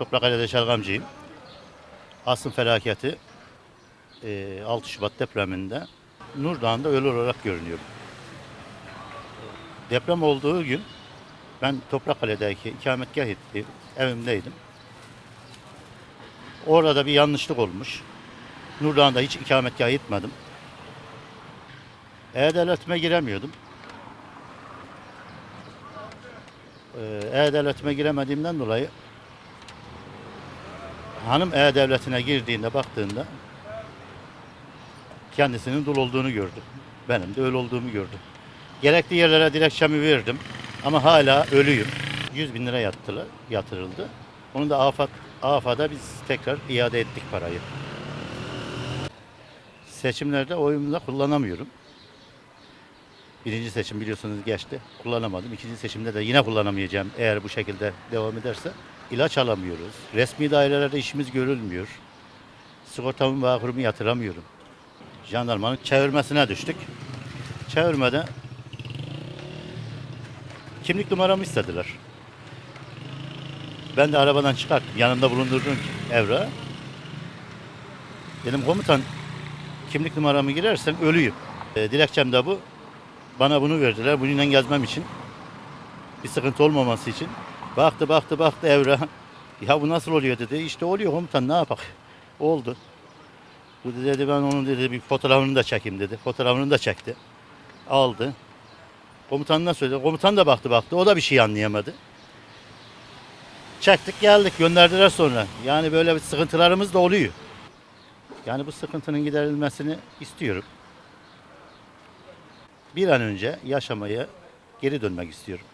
Toprakale'de şalgamcıyım. Asıl felaketi e, 6 Şubat depreminde Nur Dağı'nda ölü olarak görünüyorum. Deprem olduğu gün ben Toprakkale'deki ikametgah ettiğim evimdeydim. Orada bir yanlışlık olmuş. Nur Dağı'nda hiç ikametgah etmedim. E-Devletime giremiyordum. Ee, E-Devletime giremediğimden dolayı hanım E-Devletine girdiğinde baktığında kendisinin dul olduğunu gördü. Benim de öyle olduğumu gördü. Gerekli yerlere dilekçemi verdim ama hala ölüyüm. 100 bin lira yattılar, yatırıldı. Onu da AFAD, AFAD'a biz tekrar iade ettik parayı. Seçimlerde oyumu da kullanamıyorum. Birinci seçim biliyorsunuz geçti. Kullanamadım. İkinci seçimde de yine kullanamayacağım eğer bu şekilde devam ederse. İlaç alamıyoruz. Resmi dairelerde işimiz görülmüyor. Sigortamın bağkurumu yatıramıyorum. Jandarmanın çevirmesine düştük. Çevirmede kimlik numaramı istediler. Ben de arabadan çıkarttım. Yanımda bulundurdum evrağı. Dedim komutan kimlik numaramı girersen ölüyüm. E, dilekçem de bu. Bana bunu verdiler. Bununla gezmem için. Bir sıkıntı olmaması için. Baktı baktı baktı evra. Ya bu nasıl oluyor dedi. İşte oluyor komutan ne yapak. Oldu. Bu dedi ben onun dedi bir fotoğrafını da çekeyim dedi. Fotoğrafını da çekti. Aldı. Komutanına söyledi. Komutan da baktı baktı. O da bir şey anlayamadı. Çektik geldik gönderdiler sonra. Yani böyle bir sıkıntılarımız da oluyor. Yani bu sıkıntının giderilmesini istiyorum. Bir an önce yaşamaya geri dönmek istiyorum.